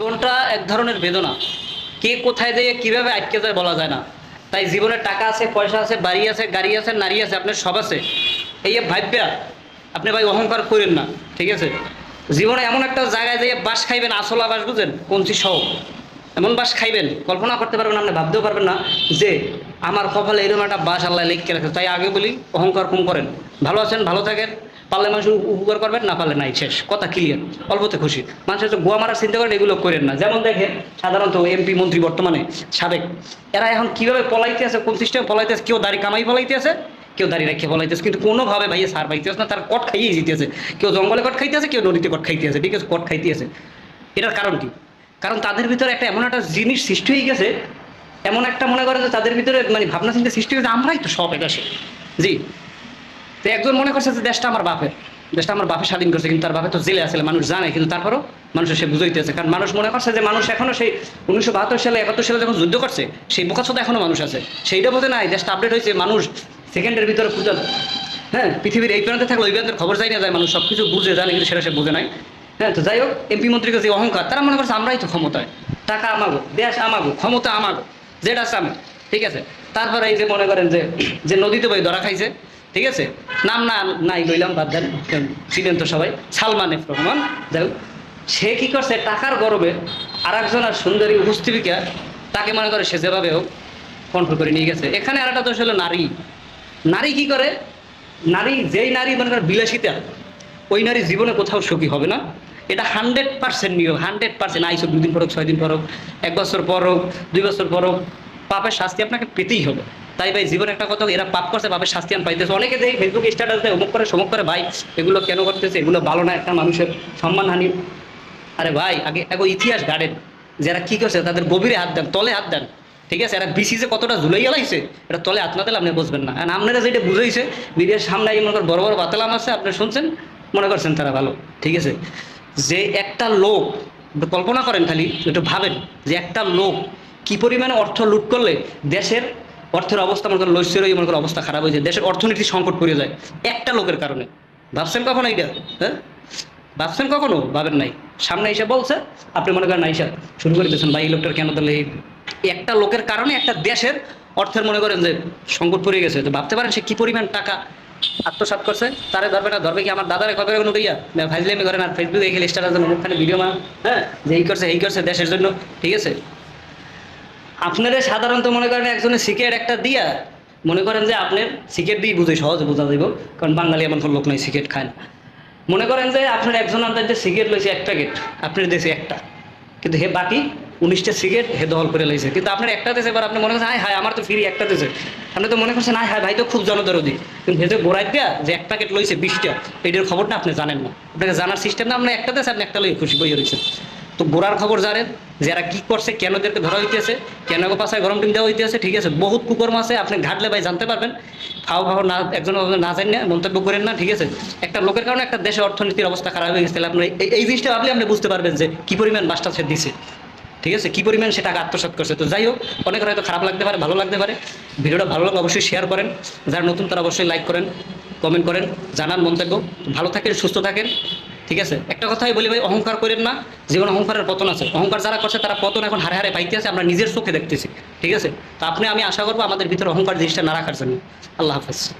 জীবনটা এক ধরনের বেদনা। কে কোথায় দিয়ে কীভাবে আটকে যায় বলা যায় না। তাই জীবনে টাকা আছে, পয়সা আছে, বাড়ি আছে, গাড়ি আছে, নারী আছে, আপনার সব আছে। এই ভাববা আপনি ভাই অহংকার করেন না, ঠিক আছে? জীবনে এমন একটা জায়গায় যেয়ে বাস খাইবেন, আসলা বাস বুঝেন, কঞ্চি সহ। এমন বাস খাইবেন, কল্পনা করতে পারবেন আপনি ভাবতেও পারবেন না যে আমার কপালে এরকম একটা বাস আল্লাহ লিখকে রাখে তাই আগে বলি, অহংকার কম করেন। ভালো আছেন, ভালো থাকেন। পারলে মানুষ উপকার করবেন, না পারলে নাই, শেষ। কথা ক্লিয়ার অল্পতে খুশি। মানুষের হচ্ছে গোয়া মারার চিন্তা করেন, এগুলো করেন না। যেমন দেখেন, সাধারণত এমপি মন্ত্রী বর্তমানে, সাবেক। এরা এখন কীভাবে পলাইতে আছে, কোন সিস্টেমে পলাইতে আছে, কেউ দাড়ি কামাই পলাইতে আছে, কেউ দাঁড়িয়ে রেখে বলাইতেছে কিন্তু কোনোভাবে ভাইয়া সার পাইতে আছে না, তার কট খাইয়েই জিতেছে কেউ জঙ্গলে কট খাইতে আছে, কেউ নদীতে কট খাইতে আছে ঠিক আছে কট খাইতে আছে। এটার কারণ কি? কারণ তাদের ভিতরে একটা এমন একটা জিনিস সৃষ্টি হয়ে গেছে, এমন একটা মনে করে যে তাদের ভিতরে মানে ভাবনা চিন্তা সৃষ্টি হয়েছে আমরাই তো সব এটা জি। তো একজন মনে করছে যে দেশটা আমার বাপের। দেশটা আমার বাপে স্বাধীন করছে, কিন্তু তার বাপে তো জেলে আসলে মানুষ জানে, কিন্তু তারপরও মানুষের সে বুঝাইতেছে। কারণ মানুষ মনে করছে যে মানুষ এখনও সেই উনিশশো বাহাত্তর সালে, একাত্তর সালে যখন যুদ্ধ করছে, সেই বোকাচ্ছতা এখনও মানুষ আছে। সেইটা বোঝে নাই, দেশটা আপডেট হয়েছে, মানুষ সেকেন্ডের ভিতরে খুঁজে হ্যাঁ পৃথিবীর এই প্রান্তে থাকলে, ওই প্রান্তের খবর যাই না যায়, মানুষ সব কিছু বুঝে জানে, কিন্তু সেটা সে বুঝে নাই। হ্যাঁ তো যাই হোক এমপি মন্ত্রীর কাছে অহংকার, তারা মনে করছে আমরাই তো ক্ষমতায়। টাকা আমাগো, দেশ আমাগো, ক্ষমতা আমাগো, যেটা আছে আমি ঠিক আছে? তারপরে এই যে মনে করেন যে যে নদীতে বই ধরা খাইছে ঠিক আছে? নাম না, নাই লইলাম, বাদ দেন। ছিলেন তো সবাই। সালমান এফ রহমান। যাই সে কি করছে? টাকার গরবে। আর একজন আর সুন্দরী উপস্থিতিকা তাকে মনে করে সে যেভাবে হোক কন্ট্রোল করে নিয়ে গেছে। এখানে আর একটা দোষ হলো নারী। নারী কি করে? নারী যেই নারী মনে করে বিলাসিতা, ওই নারী জীবনে কোথাও সুখী হবে না। এটা হান্ড্রেড পার্সেন্ট নিয়ম হান্ড্রেড পার্সেন্ট। আইসব দুদিন পর হোক, ছয় দিন পর হোক, এক বছর পর হোক, দুই বছর পর হোক, পাপের শাস্তি আপনাকে পেতেই হবে। তাই ভাই, জীবনে একটা কথা, এরা পাপ করছে, পাপের শাস্তি আমি পাইতেছে। অনেকে দেখি ফেসবুক স্ট্যাটাস দেয়, অমুক করে সমুক করে, ভাই, এগুলো কেন করতেছে? এগুলো ভালো না, একটা মানুষের সম্মানহানি আরে ভাই, আগে এক ইতিহাস গাড়েন যারা কি করছে, তাদের গভীরে হাত দেন, তলে হাত দেন। ঠিক আছে? এরা বিসিসে কতটা ঝুলাই গেলাইছে এটা তলে হাত না দিলে আপনি বুঝবেন না। আর আপনারা যেটা বুঝাইছে বিদেশ সামনে মনে করেন, বড় বড় বাতালাম আছে, আপনি শুনছেন, মনে করছেন তারা ভালো। ঠিক আছে? যে একটা লোক কল্পনা করেন খালি, একটু ভাবেন, যে একটা লোক কি পরিমাণে অর্থ লুট করলে দেশের অর্থের অবস্থা মনে করেন লস্যেরই মনে করেন অবস্থা খারাপ হয়ে যায় দেশের অর্থনীতি সংকট পড়ে যায়, একটা লোকের কারণে। ভাবছেন কখন এইটা? হ্যাঁ? ভাবছেন কখনো? ভাবেন নাই। সামনে এসে বলছে, আপনি মনে করেন আইসা শুরু করে দিয়েছেন, ভাই, এই লোকটার কেন তাহলে একটা লোকের কারণে একটা দেশের অর্থের মনে করেন যে সংকট পড়ে গেছে। তো ভাবতে পারেন সে কি পরিমাণ টাকা আত্মসাৎ করছে? তারে ধরবে না, ধরবে কি আমার দাদারে? কবে এখন উঠিয়া ফাইজলে আমি করেন আর ফেসবুকে গেলে স্টার মুখখানে ভিডিও মা হ্যাঁ? যে এই করছে এই করছে দেশের জন্য, ঠিক আছে? আপনারা সাধারণত মনে করেন একজনের সিকেট একটা দিয়া, মনে করেন যে আপনার সিকেট দিয়ে বুঝে, সহজে বোঝা যাইব, কারণ বাঙালি এমন কোনো লোক নাই সিকেট খায় না। মনে করেন যে আপনার একজন আপনার যে সিগারেট লইছে এক প্যাকেট, আপনার দেশে একটা। কিন্তু হে বাকি উনিশটা সিগারেট হে দখল করে লইছে। কিন্তু আপনার একটা দেশে এবার আপনি মনে করছেন হায় হায়, আমার তো ফ্রি একটা দেশে। আপনি তো মনে করছেন হায় হায়, ভাই, তো খুব জনদরদি। কিন্তু হে যে গোড়ায় দেয়া যে এক প্যাকেট লইছে বিশটা, এটার খবরটা আপনি জানেন না। আপনাকে জানার সিস্টেম না আপনার একটা দেশে আপনি একটা লই খুশি বইয়ে রয়েছেন তো গোড়ার খবর জানেন যারা কি করছে, কেন এদেরকে ধরা হইতেছে, কেন পাশায় গরম টিম দেওয়া হইতেছে, ঠিক আছে? বহুত কুকর্ম আছে আপনি ঘাটলে ভাই জানতে পারবেন। খাও খাও, না, একজন না জানি না মন্তব্য করেন না, ঠিক আছে? একটা লোকের কারণে একটা দেশের অর্থনীতির অবস্থা খারাপ হয়ে গেছে, তাহলে আপনি এই- জিনিসটা ভাবলে আপনি বুঝতে পারবেন যে কি পরিমাণ বাসটা সে দিছে, ঠিক আছে? কি পরিমাণ সে টাকা আত্মসাৎ করছে। তো যাই হোক, অনেক হয়তো খারাপ লাগতে পারে, ভালো লাগতে পারে। ভিডিওটা ভালো লাগলে অবশ্যই শেয়ার করেন। যারা নতুন, তারা অবশ্যই লাইক করেন কমেন্ট করেন, জানান মন্তব্য। ভালো থাকেন, সুস্থ থাকেন। ঠিক আছে? একটা কথাই বলি ভাই, অহংকার করেন না জীবন অহংকারের পতন আছে। অহংকার যারা করছে, তারা পতন এখন হারে হারে পাইতে আছে আমরা নিজের চোখে দেখতেছি। ঠিক আছে? তো আপনি, আমি আশা করব আমাদের ভিতরে অহংকার জিনিসটা না রাখার জন্য। আল্লাহ হাফেজ।